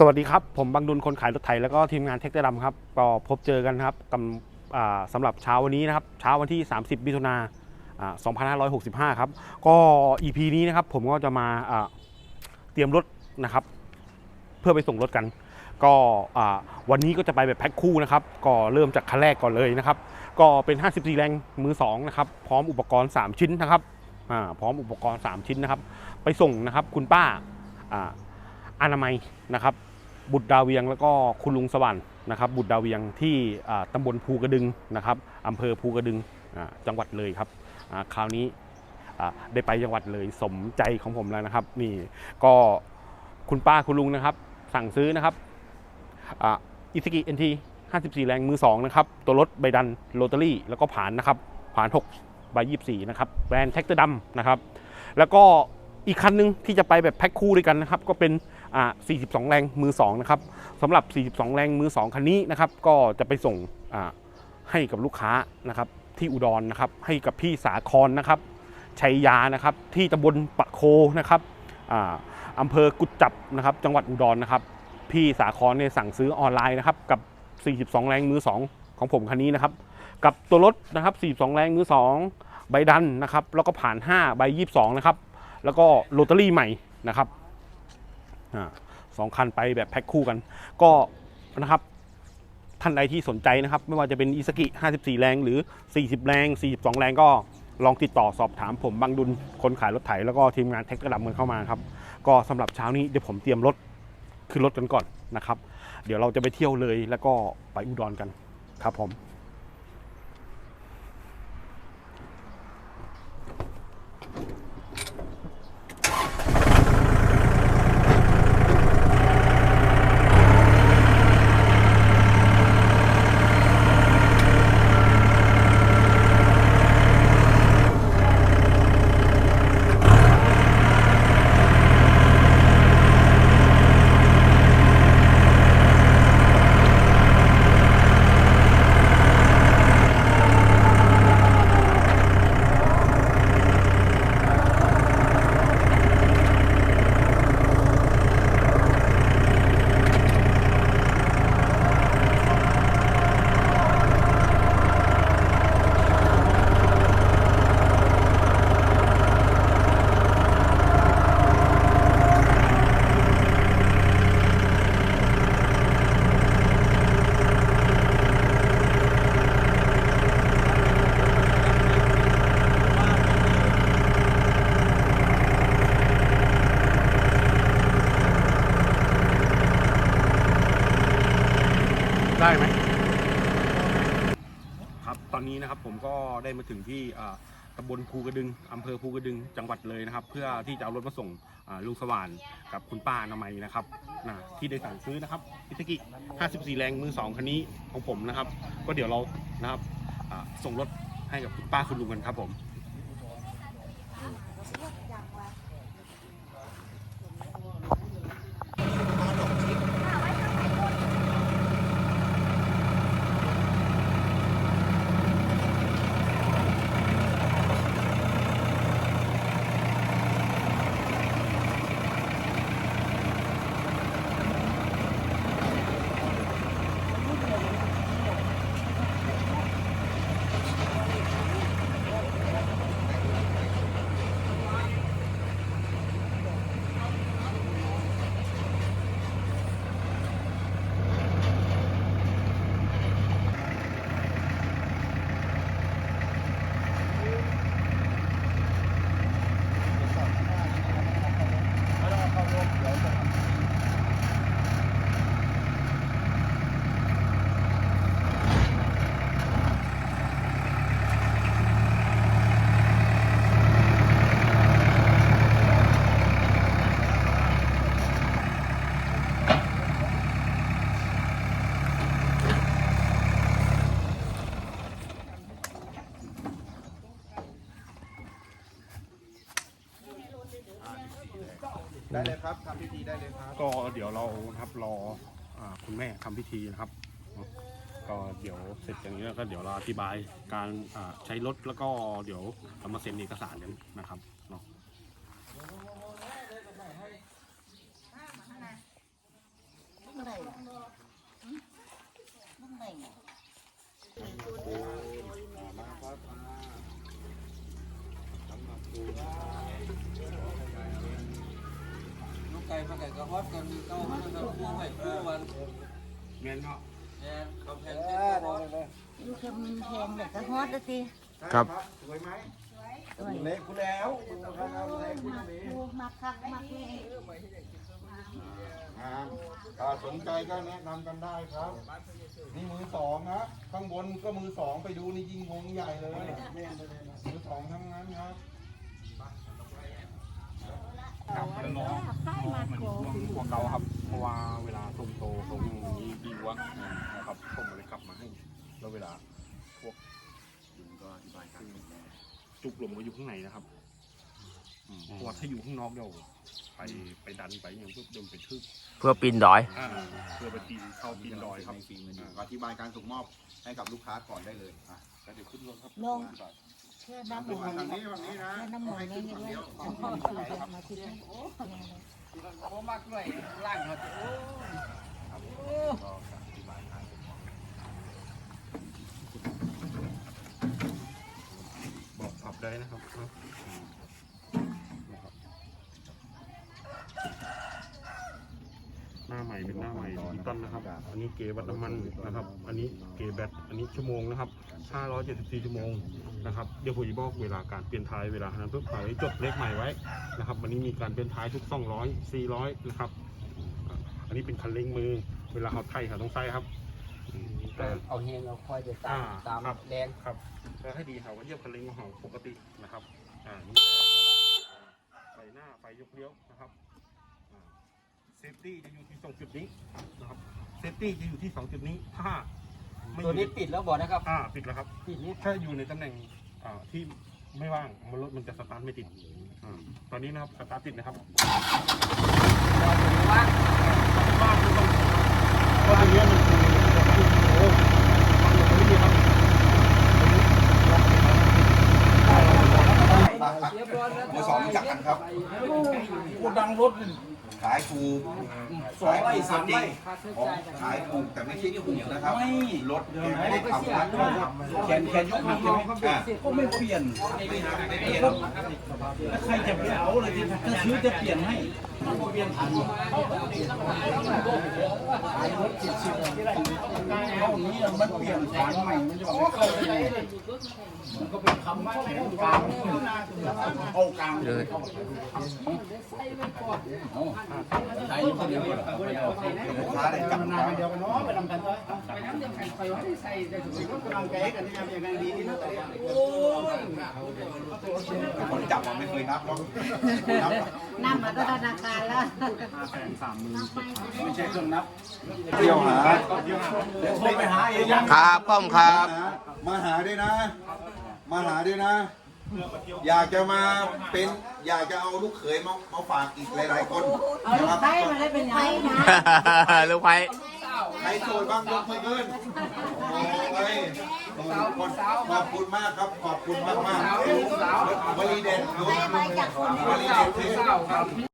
สวัสดีครับ ผมบังดุลคนขายรถไถแล้วก็ทีมงานเทคเตอร์ดำครับ ก็พบเจอกันครับกับสำหรับเช้าวันนี้นะครับ เช้าวันที่ 30มิถุนาอ่า2565 ครับ ก็ EP นี้นะครับ ผมก็จะมาเตรียมรถนะครับ เพื่อไปส่งรถกัน ก็วันนี้ก็จะไปแบบแพ็คคู่นะครับ ก็เริ่มจากคันแรกก่อนเลยนะครับ ก็เป็น 54 แรงมือ2นะครับ พร้อมอุปกรณ์ 3 ชิ้นนะครับพร้อมอุปกรณ์ 3 ชิ้นนะครับ ไปส่งนะครับ คุณป้าอนามัยนะครับ บุตรดาวเวียงแล้วก็คุณลุงสวรรค์นะครับ บุตรดาวเวียงที่อ่าตำบลภูกระดึงนะครับอำเภอภูกระดึงจังหวัดเลยครับคราวนี้ได้ไปจังหวัดเลยสมใจของผมแล้วนะครับ นี่ก็คุณป้าคุณลุงนะครับ สั่งซื้อนะครับอิสกิเอ็นที54 แรงมือ 2 นะครับ ตัวรถใบดันโรตารี่ แล้วก็ผานนะครับผาน6ใบ24 นะครับแบรนด์แท็กเตอร์ดำนะครับ แล้วก็อีกคันหนึงที่จะไปแบบแพ็คคู่ด้วยกันนะครับ ก็เป็น 42 แรงมือ2นะครับสำหรับ 42 แรงมือ 2 คันนี้นะครับก็จะไปส่งให้กับลูกค้านะครับที่อุดรนะครับให้กับพี่สาครนะครับชัยยานะครับที่ตำบลปะโคนะครับอำเภอกุดจับนะครับจังหวัดอุดรนะครับพี่สาครเนี่ยสั่งซื้อออนไลน์นะครับกับ 42 แรงมือ 2 ของผมคันนี้นะครับกับตัวรถนะครับ 42 แรงมือ 2 ใบดันนะครับแล้วก็ผ่าน 5 ใบ 22 นะครับแล้วก็โรตารี่ใหม่นะครับ สองคันไปแบบแพ็คคู่กัน ก็นะครับท่านใดที่สนใจนะครับ ไม่ว่าจะเป็นอิสกิ54 แรงหรือ 40 แรง 42 แรงก็ลองติดต่อสอบถามผมบางดุลคนขายรถไถแล้วก็ทีมงานเทคกระดับมันเข้ามาครับ ก็สำหรับเช้านี้เดี๋ยวผมเตรียมรถขึ้นรถกันก่อนนะครับ เดี๋ยวเราจะไปเที่ยวเลยแล้วก็ไปอุดรกันครับผม ได้ไหมครับตอนนี้นะครับผมก็ได้มาถึงที่ตำบลภูกระดึงอำเภอภูกระดึงจังหวัดเลยนะครับ เพื่อที่จะเอารถมาส่งลุงสว่านกับคุณป้าอนามัยนะครับนะที่ได้สั่งซื้อนะครับอิตากิ54 แรงมือ2คันนี้ของผมนะครับ ก็เดี๋ยวเรานะครับส่งรถให้กับคุณป้าคุณลุงกันครับผม ได้เลยครับทำพิธีได้เลยครับ ก็เดี๋ยวเราครับรอคุณแม่ทำพิธีนะครับ ก็เดี๋ยวเสร็จอย่างนี้แล้วก็เดี๋ยวเราอธิบายการใช้รถแล้วก็เดี๋ยวเรามาเซ็นเอกสารกันนะครับเนาะมาครับมาสำหรับตัว ไก่กระฮอดกันมีเก้ามันก็คู่ไว้คู่วันแม่นเนาะแอนเขาแพงแค่กระฮอดลูกมันแพงแบบกระฮอดนะสิครับ สวยไหมสวยเล็กกูแล้วเล็กกูมักมักคักมักเลยอ่ถ้าสนใจก็แนะนำกันได้ครับ นี่มือสองนะข้างบนก็มือสองไปดูนี่ยิงงงใหญ่เลยมือสองทั้งนั้นครับ ครับแล้วน้องค่ายมามันโกช่วงหัวเก่าครับ เพราะว่าเวลาส่งโตส่งนี้ดีวะนะครับส่งอะไรกลับมาให้ แล้วเวลาพวกยุงก็อธิบายกันจุกลมก็อยู่ข้างในนะครับอืมเพราะว่าถ้าอยู่ข้างนอกเดี๋ยวไปไปดันไปอย่างพวกเดิมไปทึบเพื่อปีนดอยอ่าเพื่อไปปีนเข้าปีนดอยครับในปีมันอยู่อธิบายการส่งมอบให้กับลูกค้าก่อนได้เลยอะแล้วเดี๋ยวขึ้นรถครับลง น้ำหดูมันทางนี้ทางนี้นะแค่น้ำหมันให้ไม่ขึ้นมีคนเลยเดียวฉันพ่อสื่อมาคิดนะโอ้มักด้วยล่างเขาจะโอ้บอกปรับได้นะครับ หน้าใหม่เป็นหน้าใหม่ดิจิตอลนะครับ อันนี้เกวัดน้ำมันนะครับ อันนี้เกแบต อันนี้ชั่วโมงนะครับ 574 ชั่วโมงนะครับ เดี๋ยวผมจะบอกเวลาการเปลี่ยนท้ายเวลานั้นเพื่อไปจดเลขใหม่ไว้นะครับวันนี้มีการเปลี่ยนท้ายทุก 200 400 นะครับอะอันนี้เป็นคันเร่งมือ เวลาเขาไถ่เขาต้องใส่ครับอืมแต่เอาเฮงเอาคอยไปตามอ่าตามครับแดงครับก็ให้ดีค่ะว่าเยี่ยมคันเร่งของปกตินะครับ อ่านี่ไฟหน้าไฟยกเลี้ยวนะครับเซ ฟตี้จะอยู่ที่สองจุดนี้นะครับเซฟตี้จะอยู่ที่สองจุดนี้ถ้าไม่ตัวนี้อยู่ปิดแล้วบอกนะครับ อ่าปิดแล้วครับ ปิดนี้ถ้าอยู่ในตำแหน่งอ่าที่ไม่ว่างมันรถมันจะสตาร์ทไม่ติดอ่าตอนนี้นะครับสตาร์ทติดนะครับเราถึงว่าว่างไม่ต้องเพราะตรงเนี้ยมันคือโอ้โหมันไม่ดีครับเรียบร้อยแล้วมือสองรู้จักกันครับกูดังรถ ขายถูกสองไร่สามไร่ของขายถูกแต่ไม่ใช่ถูกนะครับรถไม่ได้ทำนะแขนแขนยกมาใช่ไหมอ่าก็ไม่เปลี่ยนไม่เปลี่ยนแล้วใครจะไปเอาเลยที่ถ้าซื้อจะเปลี่ยนให้ เปลี่ยนทันเอาอย่างนี้มันเปลี่ยนฐานใหม่มันจะบอกไม่เข้าได้มันก็เป็นคำว่าแขนกลางเอากลางเลยใช้คนเดียวลูกค้าได้จับนาเดียวกันเนาะไปทำกันต่อไปทำยังไงไปว่าใส่ได้ถึงกำลังใจกันนี่ยังไงดีนี่นะแต่โอ้ยคนจับมันไม่เคยนับหรอกนับน้ำมาธนาคารแล้วไม่ใช่เครื่องนับเที่ยวหาเดี๋ยวโทรไปหาเองครับป้อมครับ มาหาด้วยนะ มาหาด้วยนะ อยากจะมาเป็นอยากจะเอาลูกเขยมามาฝากอีกหลายๆคนนะครับไปมาได้เป็นไงนะลูกไผ่ใครโสดบ้างยกมือขึ้นโอ้ยขอบคุณขอบคุณมากครับ ขอบคุณมากมากๆวลีเด็ดวลีเด็ดคือ